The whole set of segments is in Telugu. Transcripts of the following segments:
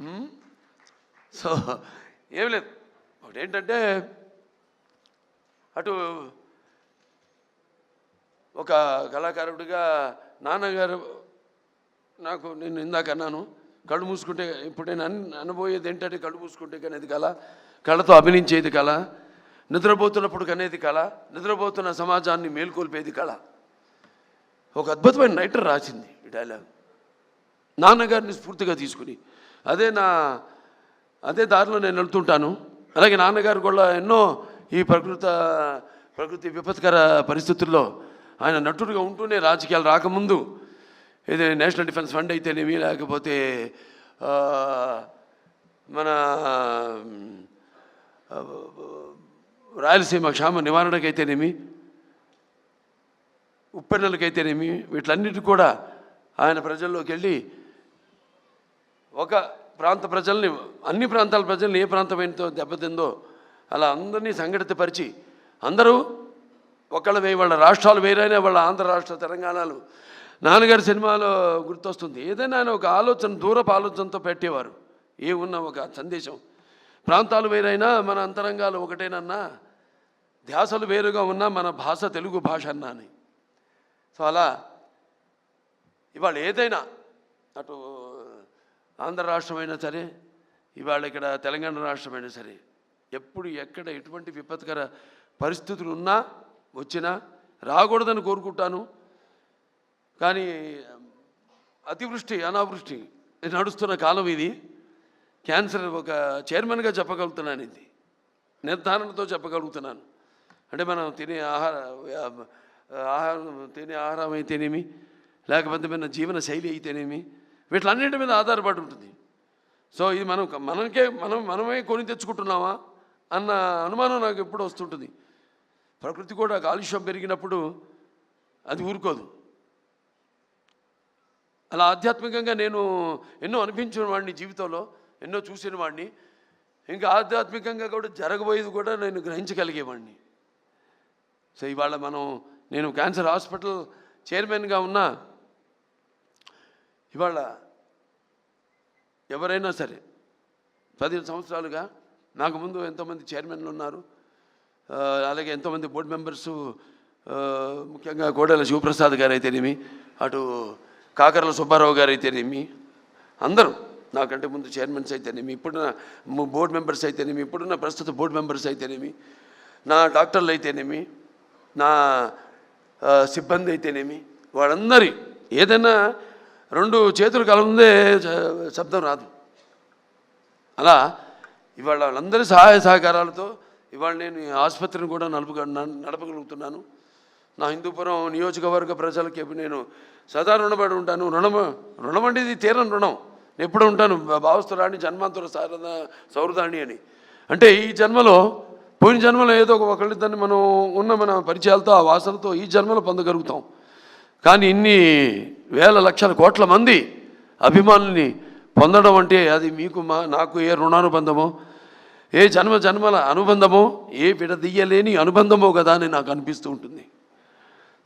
Hmm? సో ఏం లేదు. ఒకటి ఏంటంటే అటు ఒక కళాకారుడిగా నాన్నగారు నాకు నేను ఇందాక అన్నాను. కళ్ళు మూసుకుంటే ఇప్పుడు నేను అన్ అనబోయేది ఏంటంటే కళ్ళు మూసుకుంటే కనేది కళ కళతో అభినయించేది కళ నిద్రపోతున్నప్పుడు కనేది కళ నిద్రపోతున్న సమాజాన్ని మేల్కొల్పేది కళ. ఒక అద్భుతమైన రైటర్ రాసింది ఈ డైలాగ్ నాన్నగారిని స్ఫూర్తిగా తీసుకుని అదే నా అదే దారిలో నేను వెళ్తుంటాను. అలాగే నాన్నగారు కూడా ఎన్నో ఈ ప్రకృత ప్రకృతి విపత్కర పరిస్థితుల్లో ఆయన నటుడుగా ఉంటూనే రాజకీయాలు రాకముందు ఇది నేషనల్ డిఫెన్స్ ఫండ్ అయితేనేమి లేకపోతే మన రాయలసీమ క్షామ నివారణకైతేనేమి ఉప్పెన్నెలకైతేనేమి వీటిలన్నిటి కూడా ఆయన ప్రజల్లోకి వెళ్ళి ఒక ప్రాంత ప్రజల్ని అన్ని ప్రాంతాల ప్రజల్ని ఏ ప్రాంతమైనతో దెబ్బతిందో అలా అందరినీ సంఘటితపరిచి అందరూ ఒకళ్ళ వే- వాళ్ళ రాష్ట్రాలు వేరైనా వాళ్ళ ఆంధ్ర రాష్ట్ర తెలంగాణలు. నాన్నగారి సినిమాలో గుర్తొస్తుంది. ఏదైనా ఆయన ఒక ఆలోచన దూరపు ఆలోచనతో పెట్టేవారు. ఏ ఉన్న ఒక సందేశం. ప్రాంతాలు వేరైనా మన అంతరంగాలు ఒకటేనన్నా ధ్యాసలు వేరుగా ఉన్నా మన భాష తెలుగు భాష అన్నా అని. సో అలా ఇవాళ ఏదైనా అటు ఆంధ్ర రాష్ట్రమైనా సరే ఇవాళ ఇక్కడ తెలంగాణ రాష్ట్రమైనా సరే ఎప్పుడు ఎక్కడ ఎటువంటి విపత్కర పరిస్థితులు ఉన్నా వచ్చినా రాకూడదని కోరుకుంటాను. కానీ అతివృష్టి అనావృష్టి నడుస్తున్న కాలం ఇది. క్యాన్సర్ ఒక చైర్మన్గా చెప్పగలుగుతున్నాను ఇది. నిర్ధారణతో చెప్పగలుగుతున్నాను. అంటే మనం తినే ఆహార ఆహారం తినే ఆహారం అయితేనేమి లేకపోతే మన జీవన శైలి అయితేనేమి వీటిలన్నింటి మీద ఆధారపడి ఉంటుంది. సో ఇది మనం మనకే మనం మనమే కొని తెచ్చుకుంటున్నామా అన్న అనుమానం నాకు ఎప్పుడు వస్తుంటుంది. ప్రకృతి కూడా కాలుష్యం పెరిగినప్పుడు అది ఊరుకోదు. అలా ఆధ్యాత్మికంగా నేను ఎన్నో అనిపించిన వాడిని జీవితంలో ఎన్నో చూసిన వాడిని. ఇంకా ఆధ్యాత్మికంగా కూడా జరగబోయేది కూడా నేను గ్రహించగలిగేవాడిని సో ఇవాళ మనం నేను క్యాన్సర్ హాస్పిటల్ చైర్మన్గా ఉన్నా ఇవాళ ఎవరైనా సరే పదిహేను సంవత్సరాలుగా నాకు ముందు ఎంతోమంది చైర్మన్లు ఉన్నారు అలాగే ఎంతోమంది బోర్డు మెంబర్స్ ముఖ్యంగా కోడెల శివప్రసాద్ గారు అయితేనేమి అటు కాకరల సుబ్బారావు గారు అయితేనేమి అందరూ నాకంటే ముందు చైర్మన్స్ అయితేనేమి ఇప్పుడున్న బోర్డు మెంబర్స్ అయితేనేమి ఇప్పుడున్న ప్రస్తుత బోర్డు మెంబర్స్ అయితేనేమి నా డాక్టర్లు అయితేనేమి నా సిబ్బంది అయితేనేమి వాళ్ళందరి ఏదైనా రెండు చేతులు కలుగుందే శబ్దం రాదు. అలా ఇవాళ వాళ్ళందరి సహాయ సహకారాలతో ఇవాళ నేను ఆసుపత్రిని కూడా నడపగ నడపగలుగుతున్నాను. నా హిందూపురం నియోజకవర్గ ప్రజలకి నేను సదా రుణపడి ఉంటాను. రుణం రుణం అంటే ఇది తీరని రుణం. నేను ఎప్పుడు ఉంటాను. భావస్తురాణి జన్మాంతుర సారద సౌరదాణి అని. అంటే ఈ జన్మలో పోయిన జన్మలో ఏదో ఒక ఒకళ్ళిద్దరిని మనం ఉన్న మన పరిచయాలతో ఆ వాసనతో ఈ జన్మలో పొందగలుగుతాం. కానీ ఇన్ని వేల లక్షల కోట్ల మంది అభిమానుల్ని పొందడం అంటే అది మీకు మా నాకు ఏ రుణానుబంధమో ఏ జన్మ జన్మల అనుబంధమో ఏ విడదీయలేని అనుబంధమో కదా అని నాకు అనిపిస్తూ ఉంటుంది.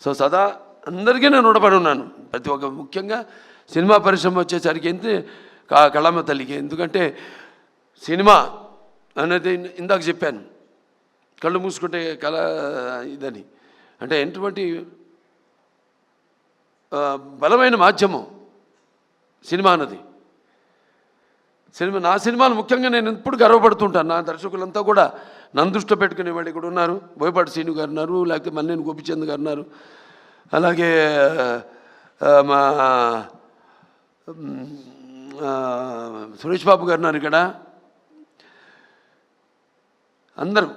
సో సదా అందరికీ నేను రుణపడి ఉన్నాను. ప్రతి ఒక్క ముఖ్యంగా సినిమా పరిశ్రమ వచ్చేసరికి ఎంత కా కళమ్మ తల్లికి. ఎందుకంటే సినిమా అనేది ఇందాక చెప్పాను. కళ్ళు మూసుకుంటే కళ ఇదని. అంటే ఎటువంటి బలమైన మాధ్యమం సినిమా అన్నది. సినిమా నా సినిమాలు ముఖ్యంగా నేను ఎప్పుడు గర్వపడుతుంటాను. నా దర్శకులంతా కూడా నన్ను దృష్టిలో పెట్టుకునే వాళ్ళు ఇక్కడ ఉన్నారు. బోయపాటి శ్రీను గారు ఉన్నారు లేకపోతే మల్లేని గోపిచంద్ గారు ఉన్నారు. అలాగే మా సురేష్ బాబు గారు ఉన్నారు ఇక్కడ. అందరూ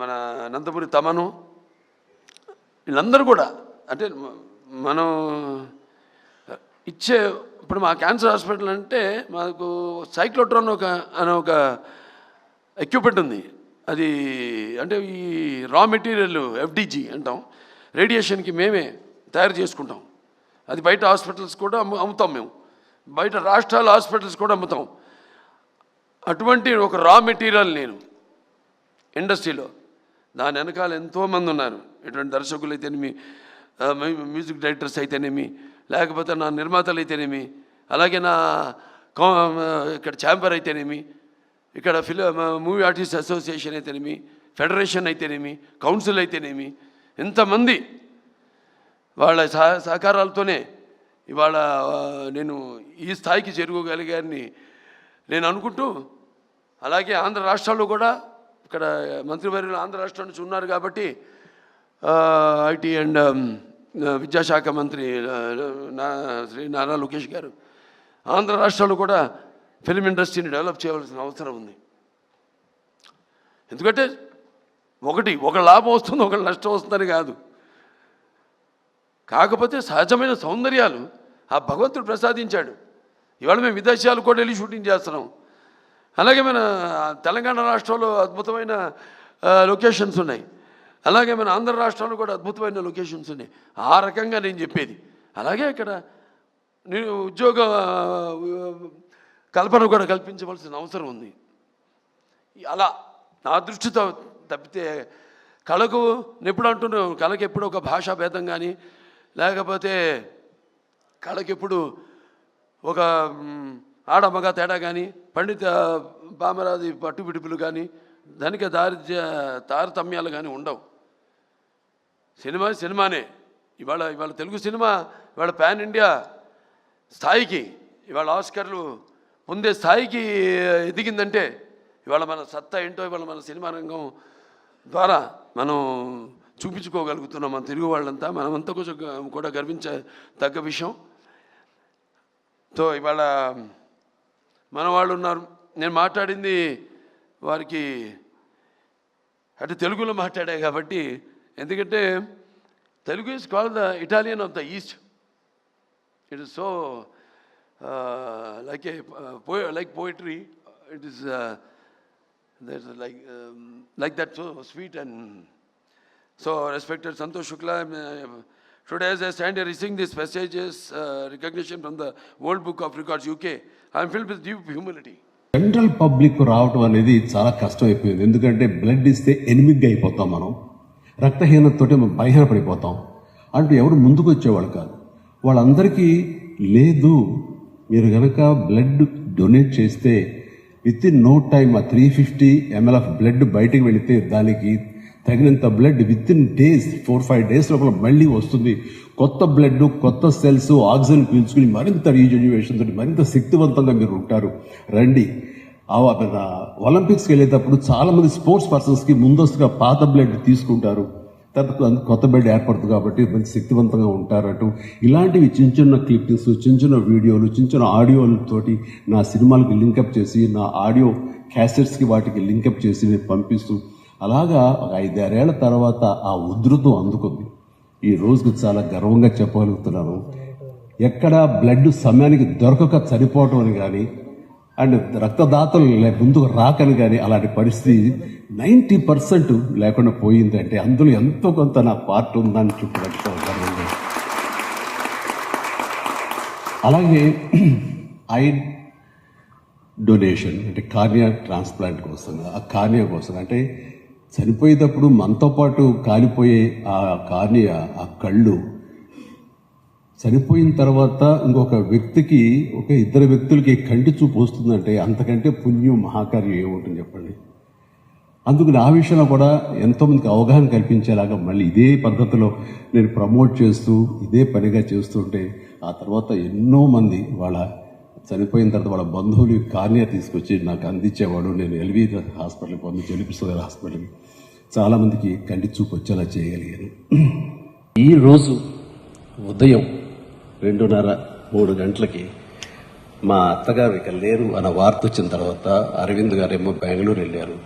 మన అనంతపురి తమను వీళ్ళందరూ కూడా అంటే మనం ఇచ్చే ఇప్పుడు మా క్యాన్సర్ హాస్పిటల్ అంటే మాకు సైక్లోట్రాన్ ఒక అనే ఒక ఎక్విప్మెంట్ ఉంది. అది అంటే ఈ రా మెటీరియల్ ఎఫ్డిజి అంటాం. రేడియేషన్కి మేమే తయారు చేసుకుంటాం. అది బయట హాస్పిటల్స్ కూడా అమ్ము అమ్ముతాం మేము. బయట రాష్ట్రాల హాస్పిటల్స్ కూడా అమ్ముతాం. అటువంటి ఒక రా మెటీరియల్ నేను ఇండస్ట్రీలో దాని వెనకాల ఎంతోమంది ఉన్నారు. ఇటువంటి దర్శకులు అయితే మీ మ్యూజిక్ డైరెక్టర్స్ అయితేనేమి లేకపోతే నా నిర్మాతలు అయితేనేమి అలాగే నా కా- ఇక్కడ ఛాంబర్ అయితేనేమి ఇక్కడ ఫిలిం మూవీ ఆర్టిస్ట్ అసోసియేషన్ అయితేనేమి ఫెడరేషన్ అయితేనేమి కౌన్సిల్ అయితేనేమి ఇంతమంది వాళ్ళ సహ సహకారాలతోనే ఇవాళ నేను ఈ స్థాయికి చేరుకోగలిగారని నేను అనుకుంటూ అలాగే ఆంధ్ర రాష్ట్రాల్లో కూడా ఇక్కడ మంత్రివర్యులు ఆంధ్ర రాష్ట్రం నుంచి ఉన్నారు కాబట్టి ఐటీ అండ్ విద్యాశాఖ మంత్రి నా శ్రీ నారా లోకేష్ గారు. ఆంధ్ర రాష్ట్రాలు కూడా ఫిలిం ఇండస్ట్రీని డెవలప్ చేయవలసిన అవసరం ఉంది. ఎందుకంటే ఒకటి ఒక లాభం వస్తుంది ఒక నష్టం వస్తుందని కాదు. కాకపోతే సహజమైన సౌందర్యాలు ఆ భగవంతుడు ప్రసాదించాడు. ఇవాళ మేము విదేశాలు కూడా వెళ్ళి షూటింగ్ చేస్తున్నాం. అలాగే మన తెలంగాణ రాష్ట్రంలో అద్భుతమైన లొకేషన్స్ ఉన్నాయి. అలాగే మన ఆంధ్ర రాష్ట్రంలో కూడా అద్భుతమైన లొకేషన్స్ ఉన్నాయి. ఆ రకంగా నేను చెప్పేది. అలాగే ఇక్కడ నేను ఉద్యోగ కల్పన కూడా కల్పించవలసిన అవసరం ఉంది. అలా నా దృష్టితో తప్పితే కళకు నేను ఎప్పుడు అంటున్నాం కళకు ఎప్పుడు ఒక భాషా భేదం కానీ లేకపోతే కళకి ఎప్పుడు ఒక మ్, ఆడ మగ తేడా కానీ పండిత పామరాది పట్టుబిడుపులు కానీ ధనిక దారిద్ర్య తారతమ్యాలు కానీ ఉండవు. సినిమా సినిమానే. ఇవాళ ఇవాళ తెలుగు సినిమా ఇవాళ పాన్ ఇండియా స్థాయికి ఇవాళ ఆస్కర్లు పొందే స్థాయికి ఎదిగిందంటే ఇవాళ మన సత్తా ఏంటో ఇవాళ మన సినిమా రంగం ద్వారా మనం చూపించుకోగలుగుతున్నాం. మన తెలుగు వాళ్ళంతా మనమంతా కొంచెం కూడా గర్వించ తగ్గ విషయం. తో ఇవాళ మన వాళ్ళు ఉన్నారు. నేను మాట్లాడింది వారికి అంటే తెలుగులో మాట్లాడా కాబట్టి ఎందుకంటే Telugu is call the Italian of the East it is so like a like poetry it is that like like that so sweet and so respected Santosh Shukla today as I stand here receiving this messages uh, recognition from the World Book of Records UK, I am filled with deep humility. General public రావటం అనేది చాలా కష్టం అయిపోయింది ఎందుకంటే బ్లడ్ ఇస్తే ఎనిమిదిగా అయిపోతాం మనం. రక్తహీనతతోటి మనం బలహీనపడిపోతాం. అంటూ ఎవరు ముందుకు వచ్చేవాళ్ళు కాదు. వాళ్ళందరికీ లేదు మీరు కనుక బ్లడ్ డొనేట్ చేస్తే విత్ ఇన్ నో టైమ్ ఆ three fifty ML of blood బయటికి వెళితే దానికి తగినంత blood within days four five days లోపల మళ్ళీ వస్తుంది. కొత్త బ్లడ్ కొత్త సెల్స్ ఆక్సిజన్ పీల్చుకుని మరింత రీజెన్యువేషన్ తోటి మరింత శక్తివంతంగా మీరు ఉంటారు. రండి. ఒలింపిక్స్కి వెళ్ళేటప్పుడు చాలామంది స్పోర్ట్స్ పర్సన్స్కి ముందస్తుగా పాత బ్లడ్ తీసుకుంటారు. తర్వాత కొత్త బ్లడ్ ఏర్పడుతుంది కాబట్టి మంచి శక్తివంతంగా ఉంటారు అటు ఇలాంటివి చిన్న చిన్న క్లిప్పింగ్స్ చిన్న చిన్న వీడియోలు చిన్న చిన్న ఆడియోలతోటి నా సినిమాలకి లింకప్ చేసి నా ఆడియో క్యాసెట్స్కి వాటికి లింకప్ చేసి నేను పంపిస్తూ అలాగా ఒక ఐదారేళ్ళ తర్వాత ఆ ఉధృతం అందుకుంది. ఈ రోజుకు చాలా గర్వంగా చెప్పగలుగుతున్నాను. ఎక్కడ బ్లడ్ సమయానికి దొరకక చనిపోవటం అని కానీ అండ్ రక్తదాతలు లే- ముందుకు రాకని కానీ అలాంటి పరిస్థితి నైంటీ పర్సెంట్ లేకుండా పోయిందంటే అందులో ఎంతో కొంత నా పార్ట్ ఉందని చెప్పడానికి అలాగే ఐ డొనేషన్ అంటే కార్నియా ట్రాన్స్ప్లాంట్ కోసం ఆ కార్నియా కోసం అంటే చనిపోయేటప్పుడు మనతో పాటు కాలిపోయే ఆ కార్నియా ఆ కళ్ళు చనిపోయిన తర్వాత ఇంకొక వ్యక్తికి ఒక ఇద్దరు వ్యక్తులకి కంటి చూపు వస్తుందంటే అంతకంటే పుణ్యం మహాకార్యం ఏముంటుంది చెప్పండి? అందుకు నా విషయంలో కూడా ఎంతోమందికి అవగాహన కల్పించేలాగా మళ్ళీ ఇదే పద్ధతిలో నేను ప్రమోట్ చేస్తూ ఇదే పనిగా చేస్తుంటే ఆ తర్వాత ఎన్నో మంది వాళ్ళ చనిపోయిన తర్వాత వాళ్ళ బంధువులు కార్నియా తీసుకొచ్చి నాకు అందించేవాడు. నేను ఎల్వి హాస్పిటల్కి పంపించి ఎలిపిస్తుంది హాస్పిటల్కి చాలామందికి కంటి చూపు వచ్చేలా చేయగలిగాను. ఈ రోజు ఉదయం రెండున్నర మూడు గంటలకి మా అత్తగారు ఇక లేరు అన్న వార్త వచ్చిన తర్వాత అరవింద్ గారేమో బెంగళూరు వెళ్ళారు.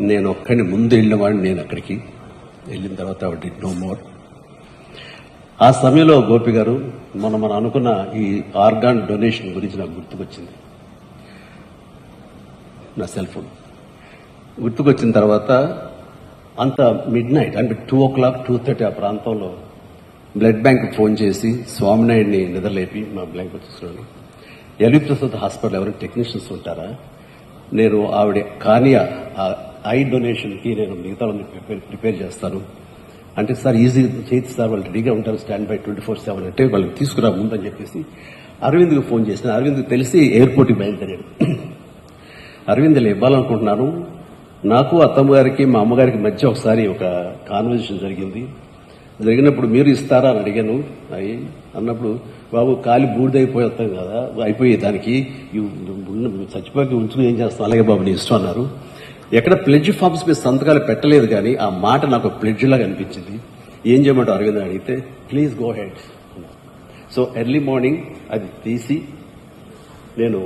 నేను ఒక్కడిని ముందు వెళ్ళినవాడిని నేను అక్కడికి. వెళ్ళిన తర్వాత ఆవిడ డిడ్ నో మోర్ ఆ సమయంలో గోపి గారు మనం మనం అనుకున్న ఈ ఆర్గాన్ డొనేషన్ గురించి నాకు గుర్తుకొచ్చింది. నా సెల్ ఫోన్ గుర్తుకొచ్చిన తర్వాత అంత మిడ్ నైట్ అంటే two o'clock two thirty ఆ ప్రాంతంలో బ్లడ్ బ్యాంక్ ఫోన్ చేసి స్వామినాయుడిని నిద్రలేపి మా బ్యాంక్ వచ్చేస్తున్నాను ఎల్వి ప్రసాద్ హాస్పిటల్ ఎవరైనా టెక్నీషియన్స్ ఉంటారా? నేను ఆవిడ కానీ ఐ డొనేషన్కి నేను మిగతా ప్రిపేర్ ప్రిపేర్ చేస్తాను. అంటే సార్ ఈజీ చేతి సార్ వాళ్ళు రెడీగా ఉంటారు stand by twenty four seven. అంటే వాళ్ళకి తీసుకురా ముందని చెప్పేసి అరవింద్కి ఫోన్ చేసిన అరవింద్కి తెలిసి ఎయిర్పోర్ట్కి బయలుదేరాడు. అరవింద్ ఇలా ఇవ్వాలనుకుంటున్నాను. నాకు అత్తమ్మ గారికి మా అమ్మగారికి మధ్య ఒకసారి ఒక కాన్వర్జేషన్ జరిగింది. జరిగినప్పుడు మీరు ఇస్తారా అని అడిగాను. అయ్యి అన్నప్పుడు బాబు కాలి బూడిదైపోతాం కదా అయిపోయి దానికి చచ్చిపోయి ఉంచుకుని ఏం చేస్తాం అలాగే బాబు నీ ఇష్టం అన్నారు. ఎక్కడ ప్లెడ్జ్ ఫామ్స్ మీద సంతకాలు పెట్టలేదు కానీ ఆ మాట నాకు ప్లెడ్జ్ లాగా అనిపించింది. ఏం చేయమంటారు అరవింద్ అని అడిగితే please go head so early morning అది తీసి నేను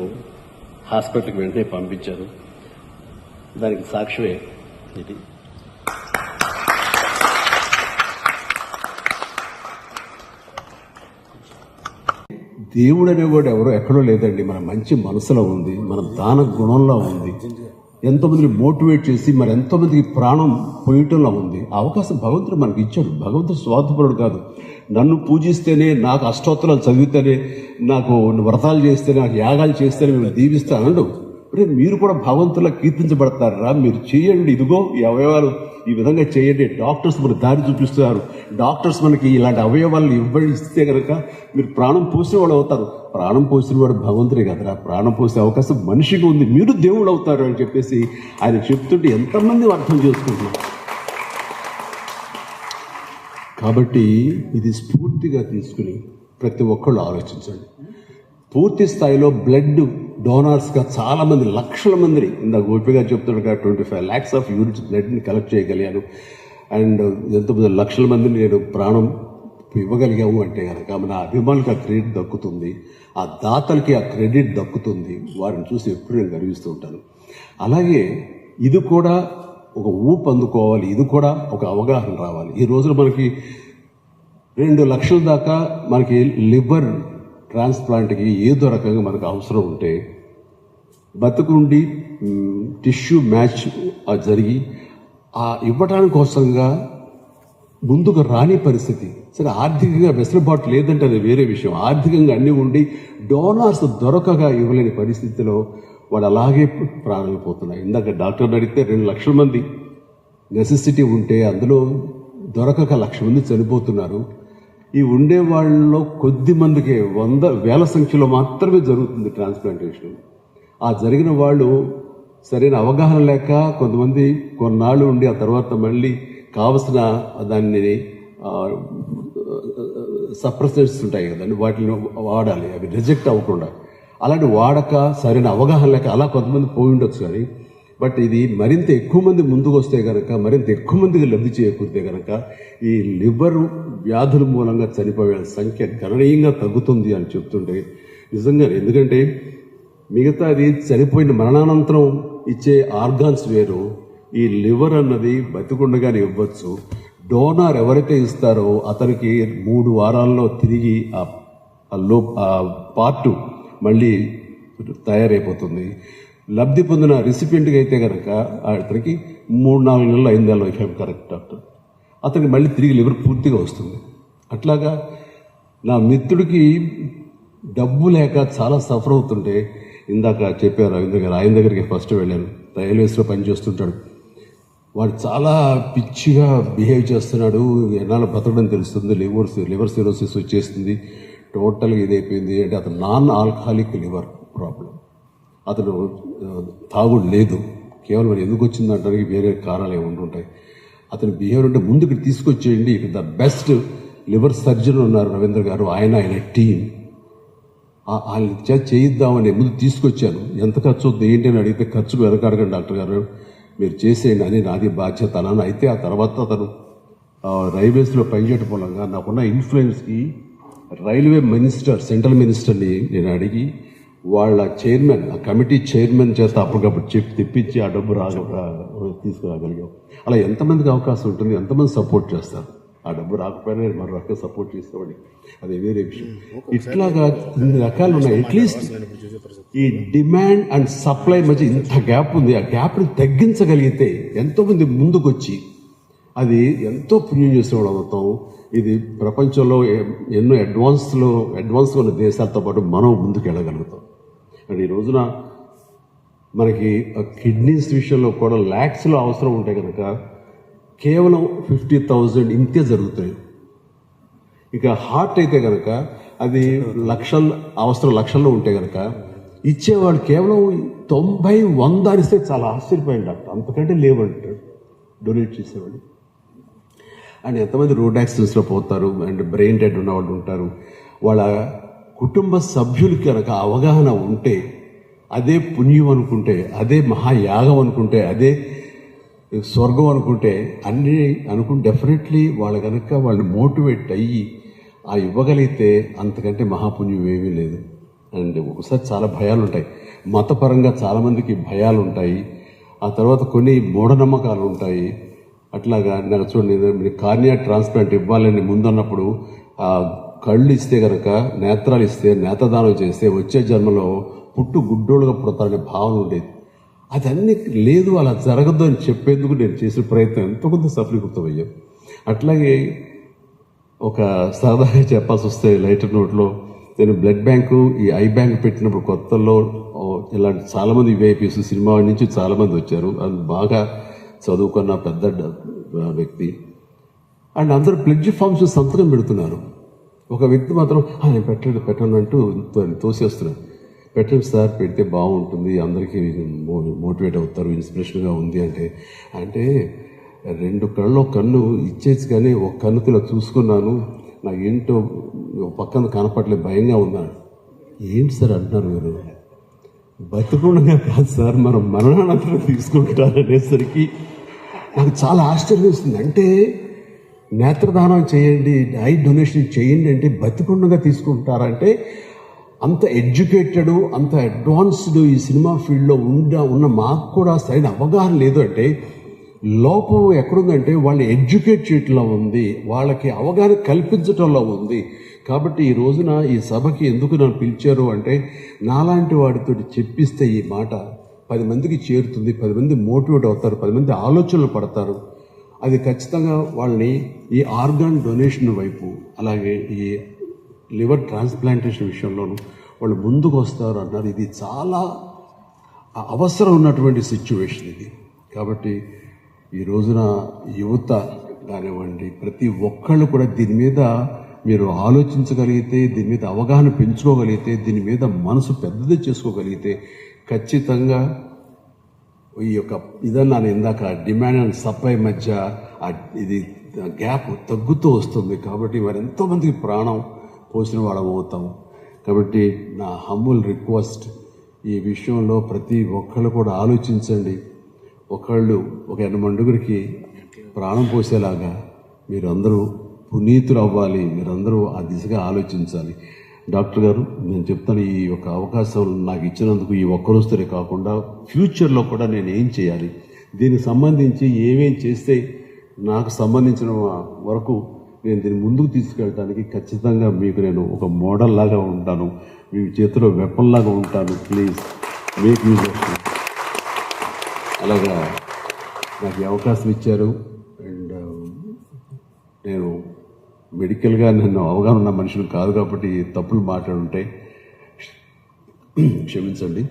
హాస్పిటల్కి వెంటనే పంపించాను. దానికి సాక్ష్యమే ఇది. దేవుడు అనేవాడు ఎవరో ఎక్కడో లేదండి. మన మంచి మనసులో ఉంది మన దాన గుణంలో ఉంది. ఎంతోమందిని మోటివేట్ చేసి మరి ఎంతోమందికి ప్రాణం పోయటంలో ఉంది. అవకాశం భగవంతుడు మనకి ఇచ్చాడు. భగవంతుడు స్వార్థపరుడు కాదు. నన్ను పూజిస్తేనే నాకు అష్టోత్తరాలు చదివితేనే నాకు వ్రతాలు చేస్తేనే నాకు యాగాలు చేస్తేనే మేము దీవిస్తానండు రే మీరు కూడా భగవంతులా కీర్తించబడతారా? మీరు చేయండి. ఇదిగో ఈ అవయవాలు. ఈ విధంగా చేయండి. డాక్టర్స్ మనకు దారి చూపిస్తున్నారు. డాక్టర్స్ మనకి ఇలాంటి అవయవాలను ఇవ్వండి ఇస్తే కనుక మీరు ప్రాణం పోసిన అవుతారు. ప్రాణం పోసిన వాడు భగవంతుడే కదరా. ప్రాణం పోసే అవకాశం మనిషికి ఉంది. మీరు దేవుడు అవుతారు అని చెప్పేసి ఆయన చెప్తుంటే ఎంతమంది అర్థం చేసుకుంటున్నారు? కాబట్టి ఇది స్ఫూర్తిగా తీసుకుని ప్రతి ఒక్కళ్ళు ఆలోచించండి. పూర్తి స్థాయిలో బ్లడ్ డోనార్స్గా చాలామంది లక్షల మందిని ఇందాక గోపిగా చెప్తున్నాడు twenty five lakhs of units బ్లడ్ని collect చేయగలిగాను. అండ్ ఎంతమంది లక్షల మందిని నేను ప్రాణం ఇవ్వగలిగాము అంటే కనుక మన అభిమానులకు ఆ క్రెడిట్ దక్కుతుంది. ఆ దాతలకి ఆ క్రెడిట్ దక్కుతుంది. వారిని చూసి ఎప్పుడు నేను గర్విస్తూ ఉంటాను. అలాగే ఇది కూడా ఒక ఊపు అందుకోవాలి. ఇది కూడా ఒక అవగాహన రావాలి. ఈ రోజున మనకి రెండు లక్షల దాకా మనకి లివర్ ట్రాన్స్ప్లాంట్కి ఏదో రకంగా మనకు అవసరం ఉంటే బతుకుండి టిష్యూ మ్యాచ్ జరిగి ఆ ఇవ్వటానికి కోసంగా ముందుకు రాని పరిస్థితి. సరే ఆర్థికంగా వెసులుబాటు లేదంటే అది వేరే విషయం. ఆర్థికంగా అన్నీ ఉండి డోనార్స్ దొరకగా ఇవ్వలేని పరిస్థితిలో వాడు అలాగే ప్రాణాలు పోతున్నాయి ఇందాక డాక్టర్ని అడిగితే రెండు లక్షల మంది నెసెసిటీ ఉంటే అందులో దొరకక లక్ష మంది చనిపోతున్నారు. ఈ ఉండే వాళ్ళలో కొద్ది మందికే వంద వేల సంఖ్యలో మాత్రమే జరుగుతుంది ట్రాన్స్ప్లాంటేషన్. ఆ జరిగిన వాళ్ళు సరైన అవగాహన లేక కొంతమంది కొన్నాళ్ళు ఉండి ఆ తర్వాత మళ్ళీ కావలసిన దాన్ని సప్రెసెంట్స్ ఉంటాయి కదండి వాటిని వాడాలి అవి రిజెక్ట్ అవ్వకుండా. అలాంటి వాడక సరైన అవగాహన లేక అలా కొంతమంది పోయి ఉండొచ్చు కానీ బట్ ఇది మరింత ఎక్కువ మంది ముందుకు వస్తే కనుక మరింత ఎక్కువ మందికి లబ్ధి చేకూరితే కనుక ఈ లివర్ వ్యాధుల మూలంగా చనిపోయే సంఖ్య గణనీయంగా తగ్గుతుంది అని చెప్తుంటే నిజంగా ఎందుకంటే మిగతా అది చనిపోయిన మరణానంతరం ఇచ్చే ఆర్గాన్స్ వేరు ఈ లివర్ అన్నది బతికుండగానే ఇవ్వచ్చు. డోనార్ ఎవరైతే ఇస్తారో అతనికి మూడు వారాల్లో తిరిగి ఆ లో ఆ పార్టు మళ్ళీ తయారైపోతుంది. లబ్ధి పొందిన రెసిపెంట్గా అయితే కనుక అతనికి మూడు నాలుగు నెలలు ఐదు నెలలు ఐఫ్ కరెక్ట్ డాక్టర్ అతనికి మళ్ళీ తిరిగి లివర్ పూర్తిగా వస్తుంది. అట్లాగా నా మిత్రుడికి డబ్బు లేక చాలా సఫర్ అవుతుంటే ఇందాక చెప్పారు రవీంద్ర గారు ఆయన దగ్గరికి ఫస్ట్ వెళ్ళాను. రైల్వేస్లో పనిచేస్తుంటాడు వాడు చాలా పిచ్చిగా బిహేవ్ చేస్తున్నాడు. ఎన్నాళ్ళు బతకడం తెలుస్తుంది. లివర్ లివర్ సిరోసిస్ వచ్చేస్తుంది టోటల్గా ఇదైపోయింది. అంటే అతను నాన్ ఆల్కహాలిక్ లివర్ ప్రాబ్లం. అతను తాగుడు లేదు. కేవలం మరి ఎందుకు వచ్చిందంటానికి వేరే కారణాలు ఏమి ఉంటుంటాయి అతని బిహేవియర్ అంటే ఇక్కడ తీసుకొచ్చేయండి. ఇక్కడ ద బెస్ట్ లివర్ సర్జన్ ఉన్నారు రవీంద్ర గారు. ఆయన ఆయన టీం వాళ్ళ చేత చేయిద్దామని ముందు తీసుకొచ్చాను. ఎంత ఖర్చు అవుతుంది ఏంటి అని అడిగితే ఖర్చు వెనకాడకండి డాక్టర్ గారు. మీరు చేసేయండి అని నాది బాధ్యత అని అయితే ఆ తర్వాత అతను రైల్వేస్లో పనిచేయటం మూలంగా నాకున్న ఇన్ఫ్లుయెన్స్కి రైల్వే మినిస్టర్ సెంట్రల్ మినిస్టర్ని నేను అడిగి వాళ్ళ చైర్మన్ ఆ కమిటీ చైర్మన్ చేత అప్పటికప్పుడు చెప్పి తెప్పించి ఆ డబ్బు రాగ తీసుకురాగలిగాం. అలా ఎంతమందికి అవకాశం ఉంటుంది ఎంతమంది సపోర్ట్ చేస్తారు? ఆ డబ్బు రాకపోయినా మరో రకంగా సపోర్ట్ చేసేవాడిని. అది వేరే విషయం. ఇట్లాగా ఇన్ని రకాలు ఉన్నాయి. అట్లీస్ట్ ఈ డిమాండ్ అండ్ సప్లై మధ్య ఇంత గ్యాప్ ఉంది. ఆ గ్యాప్ని తగ్గించగలిగితే ఎంతోమంది ముందుకొచ్చి అది ఎంతో పుణ్యం చేసేవాడు అవుతాం. ఇది ప్రపంచంలో ఎన్నో అడ్వాన్స్లో అడ్వాన్స్గా ఉన్న దేశాలతో పాటు మనం ముందుకు వెళ్ళగలుగుతాం అండ్ ఈ రోజున మనకి కిడ్నీస్ విషయంలో కూడా ల్యాక్స్లో అవసరం ఉంటే కనుక కేవలం ఫిఫ్టీ థౌజండ్ ఇంతే జరుగుతాయి. ఇక హార్ట్ అయితే కనుక అది లక్షల అవసరం లక్షల్లో ఉంటే కనుక ఇచ్చేవాళ్ళు కేవలం తొంభై వంద అనిస్తే చాలా ఆశ్చర్యపోయింది డాక్టర్. అంతకంటే లేవంటాడు డొనేట్ చేసేవాడు. అండ్ ఎంతమంది రోడ్ యాక్సిడెంట్స్లో పోతారు అండ్ బ్రెయిన్ డెడ్ ఉన్నవాళ్ళు ఉంటారు. వాళ్ళ కుటుంబ సభ్యులకి కనుక అవగాహన ఉంటే అదే పుణ్యం అనుకుంటే అదే మహాయాగం అనుకుంటే అదే స్వర్గం అనుకుంటే అన్నీ అనుకుంటే డెఫినెట్లీ వాళ్ళు కనుక వాళ్ళు మోటివేట్ అయ్యి ఆ ఇవ్వగలిగితే అంతకంటే మహాపుణ్యం ఏమీ లేదు. అండ్ ఒకసారి చాలా భయాలు ఉంటాయి. మతపరంగా చాలామందికి భయాలు ఉంటాయి. ఆ తర్వాత కొన్ని మూఢనమ్మకాలు ఉంటాయి. అట్లాగా నాకు చూడండి కార్నియా ట్రాన్స్ప్లాంట్ ఇవ్వాలని ముందున్నప్పుడు కళ్ళు ఇస్తే కనుక నేత్రాలు ఇస్తే నేతదానం చేస్తే వచ్చే జన్మలో పుట్టు గుడ్డోళ్ళుగా పుడతారనే భావన ఉండేది. అదన్నీ లేదు అలా జరగదు అని చెప్పేందుకు నేను చేసిన ప్రయత్నం ఎంతో కొంత సఫలీకృతమయ్యాం. అట్లాగే ఒక సరదాగా చెప్పాల్సి వస్తే లైటర్ నోట్లో నేను బ్లడ్ బ్యాంకు ఈ ఐ బ్యాంక్ పెట్టినప్పుడు కొత్తలో ఇలాంటి చాలామంది విఐపీస్ సినిమా నుంచి చాలామంది వచ్చారు. అది బాగా చదువుకున్న పెద్ద వ్యక్తి. అండ్ అందరూ ప్లెడ్జ్ ఫామ్స్ సంతకం పెడుతున్నారు. ఒక వ్యక్తి మాత్రం నేను పెట్టండి పెట్టండి అంటూ తో- తోసేస్తున్నాడు. పెట్టండి సార్ పెడితే బాగుంటుంది అందరికీ మో- మోటివేట్ అవుతారు ఇన్స్పిరేషన్గా ఉంది అంటే. అంటే రెండు కళ్ళు ఒక కన్ను ఇచ్చేసి కానీ ఒక కన్నుకి ఇలా చూసుకున్నాను నాకు ఏంటో పక్కన కనపడలేదు భయంగా ఉన్నాను. ఏంటి సార్ అంటున్నారు మీరు? బతుకుండగా కాదు సార్ మనం మరణానంతరం తీసుకుంటారనేసరికి నాకు చాలా ఆశ్చర్యం వేస్తుంది. అంటే నేత్రదానం చేయండి ఐ డొనేషన్ చేయండి అంటే బతికుండగా తీసుకుంటారంటే అంత ఎడ్యుకేటెడ్ అంత అడ్వాన్స్డ్ ఈ సినిమా ఫీల్డ్లో ఉండ ఉన్న మాకు కూడా సరైన అవగాహన లేదు అంటే లోపం ఎక్కడుందంటే వాళ్ళని ఎడ్యుకేట్ చేయటంలో ఉంది వాళ్ళకి అవగాహన కల్పించటంలో ఉంది. కాబట్టి ఈ రోజున ఈ సభకి ఎందుకు నన్ను పిలిచారు అంటే నాలాంటి వాడితో చెప్పిస్తే ఈ మాట పది మందికి చేరుతుంది పది మంది మోటివేట్ అవుతారు పది మంది ఆలోచనలు పడతారు. అది ఖచ్చితంగా వాళ్ళని ఈ ఆర్గాన్ డొనేషన్ వైపు అలాగే ఈ లివర్ ట్రాన్స్ప్లాంటేషన్ విషయంలోనూ వాళ్ళు ముందుకు వస్తారు అన్నారు. ఇది చాలా అవసరం ఉన్నటువంటి సిచ్యువేషన్ ఇది. కాబట్టి ఈ రోజున యువత కానివ్వండి ప్రతి ఒక్కళ్ళు కూడా దీని మీద మీరు ఆలోచించగలిగితే దీని మీద అవగాహన పెంచుకోగలిగితే దీని మీద మనసు పెద్దది చేసుకోగలిగితే ఖచ్చితంగా ఈ యొక్క ఇదన్నాను ఇందాక డిమాండ్ అండ్ సప్లై మధ్య ఇది గ్యాప్ తగ్గుతూ వస్తుంది కాబట్టి మరి ఎంతోమందికి ప్రాణం పోసిన వాళ్ళం అవుతాం. కాబట్టి నా హమ్ముల్ రిక్వెస్ట్ ఈ విషయంలో ప్రతి ఒక్కళ్ళు కూడా ఆలోచించండి. ఒకళ్ళు ఒక ఎనమండుగురికి ప్రాణం పోసేలాగా మీరందరూ పునీతులు అవ్వాలి. మీరందరూ ఆ దిశగా ఆలోచించాలి. డాక్టర్ గారు నేను చెప్తాను ఈ యొక్క అవకాశం నాకు ఇచ్చినందుకు ఈ ఒక్కరోజుతోనే కాకుండా ఫ్యూచర్లో కూడా నేను ఏం చేయాలి? దీనికి సంబంధించి ఏమేం చేస్తే నాకు సంబంధించిన వరకు నేను దీన్ని ముందుకు తీసుకెళ్ళడానికి ఖచ్చితంగా మీకు నేను ఒక మోడల్ లాగా ఉంటాను. మీ చేతిలో వెప్పంలాగా ఉంటాను ప్లీజ్ మేక్ యూజ్ మీ. అలాగా నాకు ఈ అవకాశం ఇచ్చారు. అండ్ uh, నేను మెడికల్గా నన్ను అవగాహన ఉన్న మనుషులు కాదు కాబట్టి తప్పులు మాట్లాడుంటే క్షమించండి.